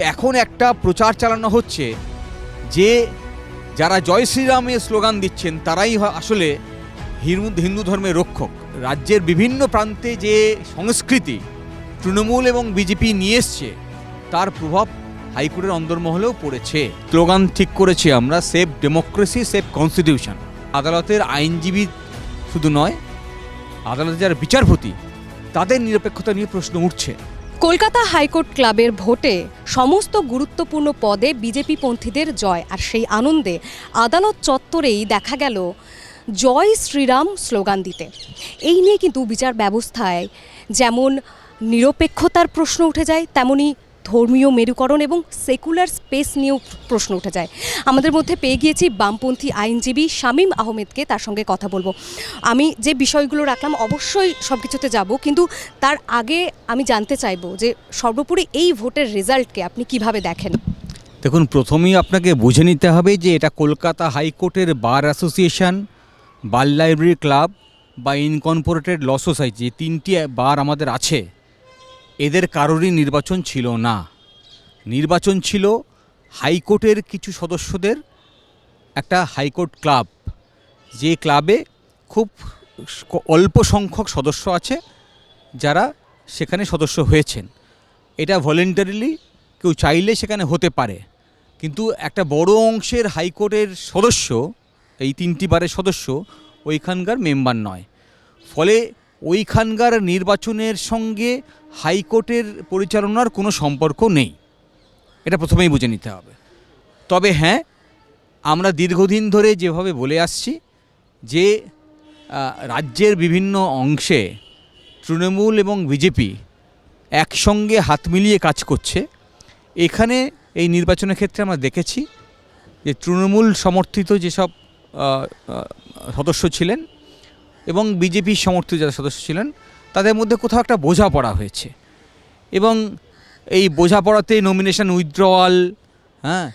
এখন একটা প্রচার চালানো হচ্ছে যে যারা জয় শ্রীরামের স্লোগান দিচ্ছেন, তারাই আসলে হিন্দু ধর্মের রক্ষক। রাজ্যের বিভিন্ন প্রান্তে যে সংস্কৃতি তৃণমূল এবং বিজেপি নিয়ে এসছে, তার প্রভাব হাইকোর্টের অন্দরমহলেও পড়েছে। স্লোগান ঠিক করেছি আমরা সেফ ডেমোক্রেসি সেফ কনস্টিটিউশন। আদালতের আইনজীবী শুধু নয়, আদালতের যারা বিচারপতি, তাদের নিরপেক্ষতা নিয়ে প্রশ্ন উঠছে। কলকাতা হাইকোর্ট ক্লাবের ভোটে সমস্ত গুরুত্বপূর্ণ পদে বিজেপি পন্থীদের জয় আর সেই আনন্দে আদালত চত্বরেই দেখা গেল, জয় শ্রীরাম স্লোগান দিতে। এই নিয়ে কিন্তু বিচার ব্যবস্থায় যেমন নিরপেক্ষতার প্রশ্ন উঠে যায়, তেমনি ধর্মীয় মেরুকরণ এবং সেকুলার স্পেস নিয়েও প্রশ্ন উঠে যায়। আমাদের মধ্যে পেয়ে গিয়েছি বামপন্থী আইনজীবী শামীম আহমেদকে, তার সঙ্গে কথা বলব। আমি যে বিষয়গুলো রাখলাম, অবশ্যই সব কিছুতে যাব, কিন্তু তার আগে আমি জানতে চাইব যে সর্বোপরি এই ভোটের রেজাল্টকে আপনি কীভাবে দেখেন? দেখুন, প্রথমেই আপনাকে বুঝে নিতে হবে যে এটা কলকাতা হাইকোর্টের bar association, bar library club বা ইনকর্পোরেটেড ল সোসাইটি তিনটি বার আমাদের আছে। এদের কারোরই নির্বাচন ছিল না। নির্বাচন ছিল হাইকোর্টের কিছু সদস্যদের, একটা হাইকোর্ট ক্লাব। যে ক্লাবে খুব অল্প সংখ্যক সদস্য আছে, যারা সেখানে সদস্য হয়েছেন। এটা ভলেন্টারিলি কেউ চাইলে সেখানে হতে পারে। কিন্তু একটা বড় অংশের হাইকোর্টের সদস্য, এই তিনটি বারের সদস্য, ওইখানকার মেম্বার নয়। ফলে ওইখানকার নির্বাচনের সঙ্গে হাইকোর্টের পরিচালনার কোনো সম্পর্ক নেই। এটা প্রথমেই বুঝে নিতে হবে। তবে হ্যাঁ আমরা দীর্ঘদিন ধরে যেভাবে বলে আসছি যে রাজ্যের বিভিন্ন অংশে তৃণমূল এবং বিজেপি একসঙ্গে হাত মিলিয়ে কাজ করছে। এখানে এই নির্বাচনের ক্ষেত্রে আমরা দেখেছি যে তৃণমূল সমর্থিত যেসব সদস্য ছিলেন এবং বিজেপি সমর্থিত যারা সদস্য ছিলেন, তাদের মধ্যে কোথাও একটা বোঝাপড়া হয়েছে। এবং এই বোঝাপড়াতে নমিনেশন উইথড্রয়াল হ্যাঁ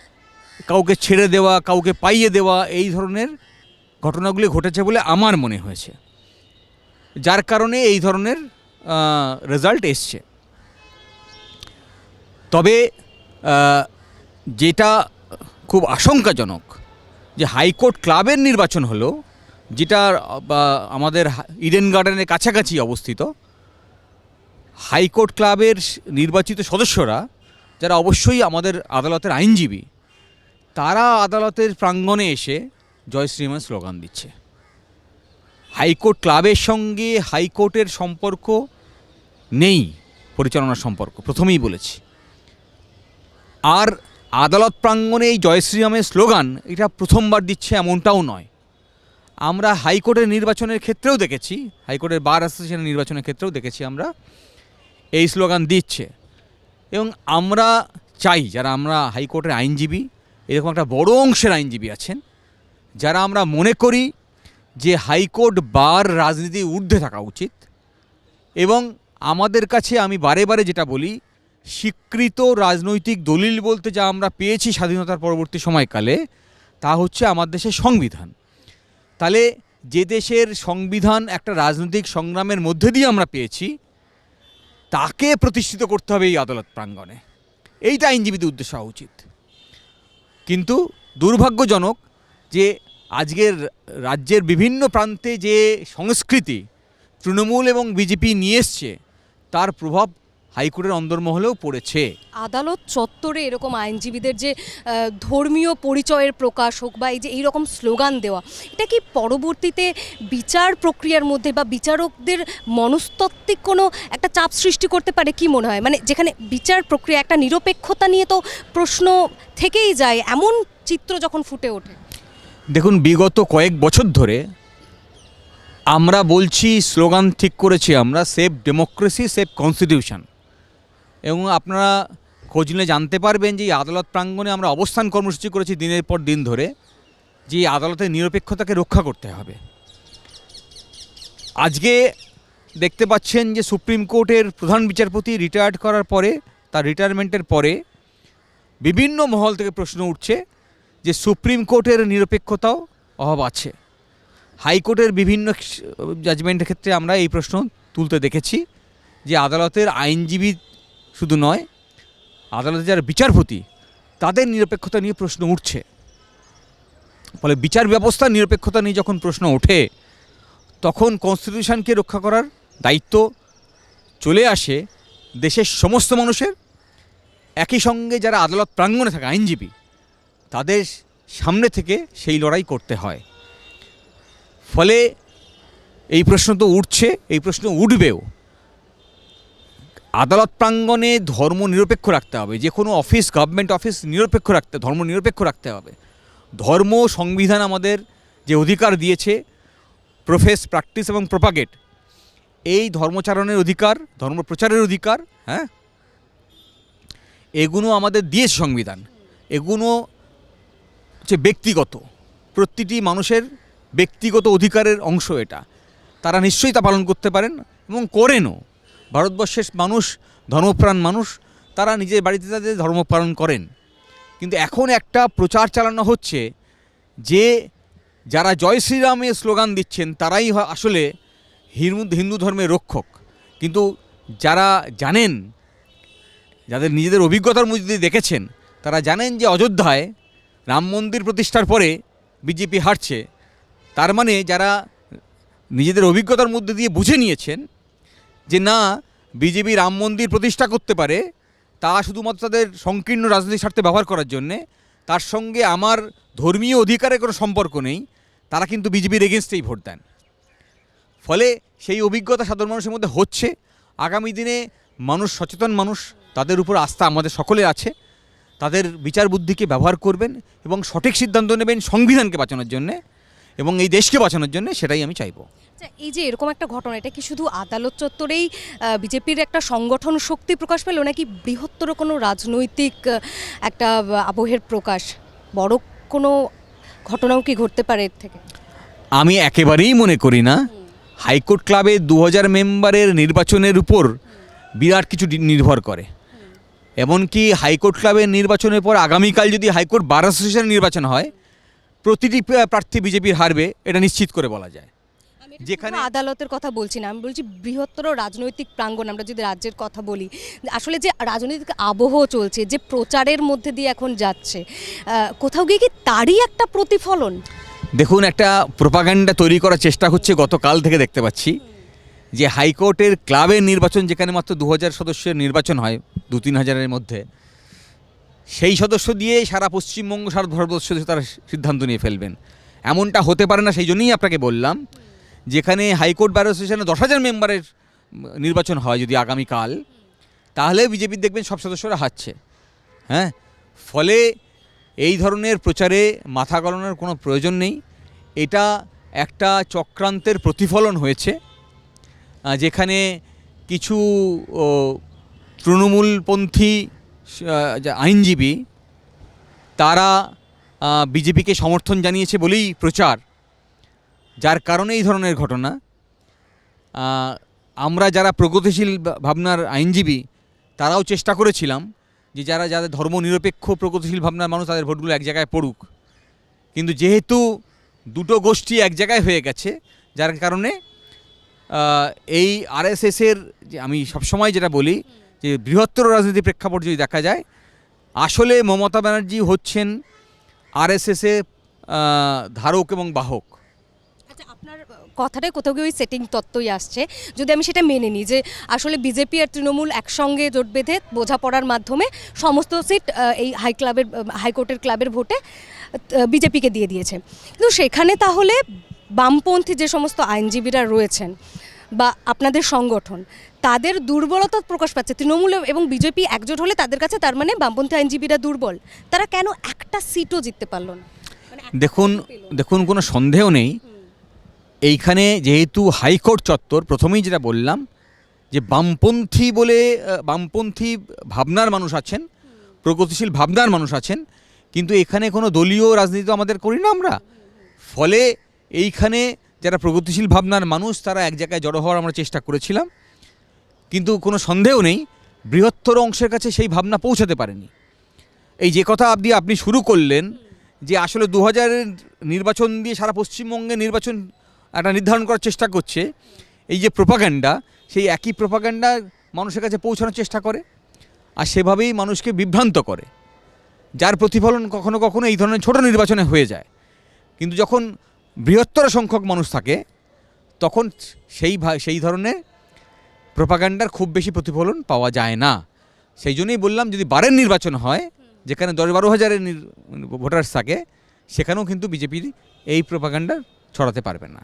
কাউকে ছেড়ে দেওয়া, কাউকে পাইয়ে দেওয়া, এই ধরনের ঘটনাগুলি ঘটেছে বলে আমার মনে হয়েছে। যার কারণে এই ধরনের রেজাল্ট এসছে। তবে যেটা খুব আশঙ্কাজনক যে হাইকোর্ট ক্লাবের নির্বাচন হলো যেটা আমাদের ইডেন গার্ডেনের কাছাকাছি অবস্থিত, হাইকোর্ট ক্লাবের নির্বাচিত সদস্যরা, যারা অবশ্যই আমাদের আদালতের আইনজীবী, তারা আদালতের প্রাঙ্গণে এসে জয় শ্রীমান স্লোগান দিচ্ছে। হাইকোর্ট ক্লাবের সঙ্গে হাইকোর্টের সম্পর্ক নেই, পরিচালনার সম্পর্ক, প্রথমেই বলেছি। আর আদালত প্রাঙ্গণে এই জয় শ্রীরামের স্লোগান, এটা প্রথমবার দিচ্ছে এমনটাও নয়। আমরা হাইকোর্টের নির্বাচনের ক্ষেত্রেও দেখেছি, হাইকোর্টের বার অ্যাসোসিয়েশনের নির্বাচনের ক্ষেত্রেও দেখেছি আমরা, এই স্লোগান দিচ্ছে। এবং আমরা চাই, যারা আমরা হাইকোর্টের আইনজীবী, এরকম একটা বড় অংশের আইনজীবী আছেন, যারা আমরা মনে করি যে হাইকোর্ট বার রাজনীতি ঊর্ধ্বে থাকা উচিত। এবং আমাদের কাছে আমি বারে বারে যেটা বলি, স্বীকৃত রাজনৈতিক দলিল বলতে যা আমরা পেয়েছি স্বাধীনতার পরবর্তী সময়কালে, তা হচ্ছে আমার দেশের সংবিধান। তাহলে যে দেশের সংবিধান একটা রাজনৈতিক সংগ্রামের মধ্যে দিয়ে আমরা পেয়েছি, তাকে প্রতিষ্ঠিত করতে হবে এই আদালত প্রাঙ্গণে। এইটা আইনজীবীদের উদ্দেশ্য হওয়া উচিত। কিন্তু দুর্ভাগ্যজনক যে আজকের রাজ্যের বিভিন্ন প্রান্তে যে সংস্কৃতি তৃণমূল এবং বিজেপি নিয়ে এসছে, তার প্রভাব হাইকোর্টের অন্দরমহলেও পড়েছে। আদালত চত্বরে এরকম আইনজীবীদের যে ধর্মীয় পরিচয়ের প্রকাশ হোক বা এই যে এইরকম স্লোগান দেওয়া এটা কি পরবর্তীতে বিচার প্রক্রিয়ার মধ্যে বা বিচারকদের মনস্তাত্ত্বিক কোনো একটা চাপ সৃষ্টি করতে পারে কি মনে হয়? মানে যেখানে বিচার প্রক্রিয়া একটা নিরপেক্ষতা নিয়ে তো প্রশ্ন থেকেই যায় এমন চিত্র যখন ফুটে ওঠে। দেখুন বিগত কয়েক বছর ধরে আমরা বলছি স্লোগান ঠিক করেছি আমরা সেফ ডেমোক্রেসি সেফ কনস্টিটিউশন। এবং আপনারা খোঁজ নিলে জানতে পারবেন যে এই আদালত প্রাঙ্গণে আমরা অবস্থান কর্মসূচি করেছি দিনের পর দিন ধরে, যে আদালতের নিরপেক্ষতাকে রক্ষা করতে হবে। আজকে দেখতে পাচ্ছেন যে সুপ্রিম কোর্টের প্রধান বিচারপতি রিটায়ার্ড করার পরে, তার রিটায়ারমেন্টের পরে বিভিন্ন মহল থেকে প্রশ্ন উঠছে যে সুপ্রিম কোর্টের নিরপেক্ষতাও অভাব আছে। হাইকোর্টের বিভিন্ন জাজমেন্টের ক্ষেত্রে আমরা এই প্রশ্ন তুলতে দেখেছি যে আদালতের আইনজীবী শুধু নয়, আদালতে যারা বিচারপতি, তাদের নিরপেক্ষতা নিয়ে প্রশ্ন উঠছে। ফলে বিচার ব্যবস্থার নিরপেক্ষতা নিয়ে যখন প্রশ্ন ওঠে, তখন কনস্টিটিউশনকে রক্ষা করার দায়িত্ব চলে আসে দেশের সমস্ত মানুষের। একই সঙ্গে যারা আদালত প্রাঙ্গণে থাকে, আইনজীবী, তাদের সামনে থেকে সেই লড়াই করতে হয়। ফলে এই প্রশ্ন তো উঠছে, এই প্রশ্ন উঠবেও। আদালত প্রাঙ্গণে ধর্ম নিরপেক্ষ রাখতে হবে। যে কোনো অফিস গভর্নমেন্ট অফিস নিরপেক্ষ রাখতে, ধর্ম নিরপেক্ষ রাখতে হবে। ধর্ম সংবিধান আমাদের যে অধিকার দিয়েছে প্রফেস প্র্যাকটিস এবং প্রপাগেট এই ধর্মচারণের অধিকার, ধর্ম প্রচারের অধিকার হ্যাঁ এগুলো আমাদের দিয়েছে সংবিধান। এগুলো হচ্ছে ব্যক্তিগত, প্রতিটি মানুষের ব্যক্তিগত অধিকারের অংশ এটা। তারা নিশ্চয়ই তা পালন করতে পারেন এবং করেনও। ভারতবর্ষের মানুষ, ধর্মপ্রাণ মানুষ, তারা নিজের বাড়িতে তাদের ধর্ম পালন করেন। কিন্তু এখন একটা প্রচার চালানো হচ্ছে যে যারা জয় শ্রীরামের স্লোগান দিচ্ছেন, তারাই আসলে হিন্দু হিন্দু ধর্মের রক্ষক। কিন্তু যারা জানেন, যাদের নিজেদের অভিজ্ঞতার মধ্যে দিয়ে দেখেছেন, তারা জানেন যে অযোধ্যায় রাম মন্দির প্রতিষ্ঠার পরে বিজেপি হারছে। তার মানে যারা নিজেদের অভিজ্ঞতার মধ্যে দিয়ে বুঝে নিয়েছেন যে না, বিজেপি রাম মন্দির প্রতিষ্ঠা করতে পারে, তা শুধুমাত্র তাদের সংকীর্ণ রাজনৈতিক স্বার্থে ব্যবহার করার জন্যে, তার সঙ্গে আমার ধর্মীয় অধিকারের কোনো সম্পর্ক নেই, তারা কিন্তু বিজেপির এগেনস্টেই ভোট দেন। ফলে সেই অভিজ্ঞতা সাধারণ মানুষের মধ্যে হচ্ছে। আগামী দিনে মানুষ সচেতন মানুষ, তাদের উপর আস্থা আমাদের সকলে আছে। তাদের বিচার বুদ্ধিকে ব্যবহার করবেন এবং সঠিক সিদ্ধান্ত নেবেন সংবিধানকে বাঁচানোর জন্যে এবং এই দেশকে বাঁচানোর জন্য, সেটাই আমি চাইব। এই যে এরকম একটা ঘটনা এটা কি শুধু আদালত চত্বরেই বিজেপির একটা সংগঠন শক্তি প্রকাশ পেল নাকি বৃহত্তর কোনো রাজনৈতিক একটা আবহের প্রকাশ? বড় কোনো ঘটনাও কি ঘটতে পারে এর থেকে? আমি একেবারেই মনে করি না। হাইকোর্ট ক্লাবে দু হাজার মেম্বারের নির্বাচনের উপর বিরাট কিছু নির্ভর করে। এমনকি হাইকোর্ট ক্লাবের নির্বাচনের পর আগামীকাল যদি হাইকোর্ট বার অ্যাসোসিয়েশনের নির্বাচন হয় প্রতিটি প্রার্থী বিজেপির হারবে এটা নিশ্চিত করে বলা যায়। যেখানে আদালতের কথা বলছি না। আমি বলছি বৃহত্তর রাজনৈতিক প্রাঙ্গণ আমরা যদি রাজ্যের কথা বলি আসলে যে রাজনৈতিক আবহ চলছে যে প্রচারের মধ্যে দিয়ে এখন যাচ্ছে কোথাও গিয়ে কি তারই একটা প্রতিফলন? দেখুন একটা প্রোপাগান্ডা তৈরি করার চেষ্টা হচ্ছে গতকাল থেকে দেখতে পাচ্ছি যে হাইকোর্টের ক্লাবের নির্বাচন যেখানে মাত্র দু হাজার সদস্যের নির্বাচন হয় দু তিন হাজারের মধ্যে সেই সদস্য দিয়ে সারা পশ্চিমবঙ্গ সারা ভারতবর্ষ তারা সিদ্ধান্ত নিয়ে ফেলবেন। এমনটা হতে পারে না সেই জন্যই আপনাকে বললাম। যেখানে হাইকোর্ট বার অ্যাসোসিয়েশনে দশ হাজার মেম্বারের নির্বাচন হয় যদি আগামীকাল, তাহলে বিজেপির দেখবেন সব সদস্যরা হারছে হ্যাঁ? ফলে এই ধরনের প্রচারে মাথা গলানোর কোনো প্রয়োজন নেই। এটা একটা চক্রান্তের প্রতিফলন হয়েছে যেখানে কিছু তৃণমূলপন্থী আইনজীবী, তারা বিজেপিকে সমর্থন জানিয়েছে বলেই প্রচার যার কারণে এই ধরনের ঘটনা। আমরা যারা প্রগতিশীল ভাবনার আইনজীবী, তারাও চেষ্টা করেছিলাম যে যারা, যাদের ধর্মনিরপেক্ষ প্রগতিশীল ভাবনার মানুষ, তাদের ভোটগুলো এক জায়গায় পড়ুক। কিন্তু যেহেতু দুটো গোষ্ঠী এক জায়গায় হয়ে গেছে, যার কারণে এই আরএসএসের যে, আমি সবসময় যেটা বলি যে, বৃহত্তর রাজনীতি প্রেক্ষাপট যদি দেখা যায়, আসলে মমতা ব্যানার্জি হচ্ছেন আরএসএসের ধারক এবং বাহক। আপনার কথাটাই কোথাও গিয়ে ওই সেটিং তত্ত্বই আসছে। যদি আমি সেটা মেনে নিই যে আসলে বিজেপি আর তৃণমূল একসঙ্গে জোট বেঁধে বোঝাপড়ার মাধ্যমে সমস্ত সিট এই হাই ক্লাবের হাইকোর্টের ক্লাবের ভোটে বিজেপিকে দিয়ে দিয়েছে। কিন্তু সেখানে তাহলে বামপন্থী যে সমস্ত আইনজীবীরা রয়েছেন বা আপনাদের সংগঠন তাদের দুর্বলতা প্রকাশ পাচ্ছে। তৃণমূল এবং বিজেপি একজোট হলে তাদের কাছে তার মানে বামপন্থী আইনজীবীরা দুর্বল। তারা কেন একটা সিটও জিততে পারল না? মানে দেখুন। দেখুন কোনো সন্দেহ নেই। এইখানে যেহেতু হাইকোর্ট চত্বর, প্রথমেই যেটা বললাম যে বামপন্থী বলে বামপন্থী ভাবনার মানুষ আছেন, প্রগতিশীল ভাবনার মানুষ আছেন, কিন্তু এখানে কোনো দলীয় রাজনীতি আমাদের করি না আমরা। ফলে এইখানে যারা প্রগতিশীল ভাবনার মানুষ, তারা এক জায়গায় জড়ো হওয়ার আমরা চেষ্টা করেছিলাম। কিন্তু কোনো সন্দেহ নেই, বৃহত্তর অংশের কাছে সেই ভাবনা পৌঁছাতে পারেনি। এই যে কথা আপনি আপনি শুরু করলেন যে আসলে দু নির্বাচন দিয়ে সারা পশ্চিমবঙ্গে নির্বাচন একটা নির্ধারণ করার চেষ্টা করছে। এই যে প্রোপাগান্ডা সেই একই প্রোপাগান্ডা মানুষের কাছে পৌঁছানোর চেষ্টা করে আর সেভাবেই মানুষকে বিভ্রান্ত করে। যার প্রতিফলন কখনো কখনো এই ধরনের ছোট নির্বাচনে হয়ে যায়। কিন্তু যখন বৃহত্তর সংখ্যক মানুষ থাকে, তখন সেই সেই ধরনের প্রোপাগান্ডার খুব বেশি প্রতিফলন পাওয়া যায় না। সেই জন্যই বললাম, যদি বারের নির্বাচন হয়, যেখানে দশ বারো হাজারের ভোটার্স থাকে, সেখানেও কিন্তু বিজেপির এই প্রোপাগান্ডা ছড়াতে পারবে না।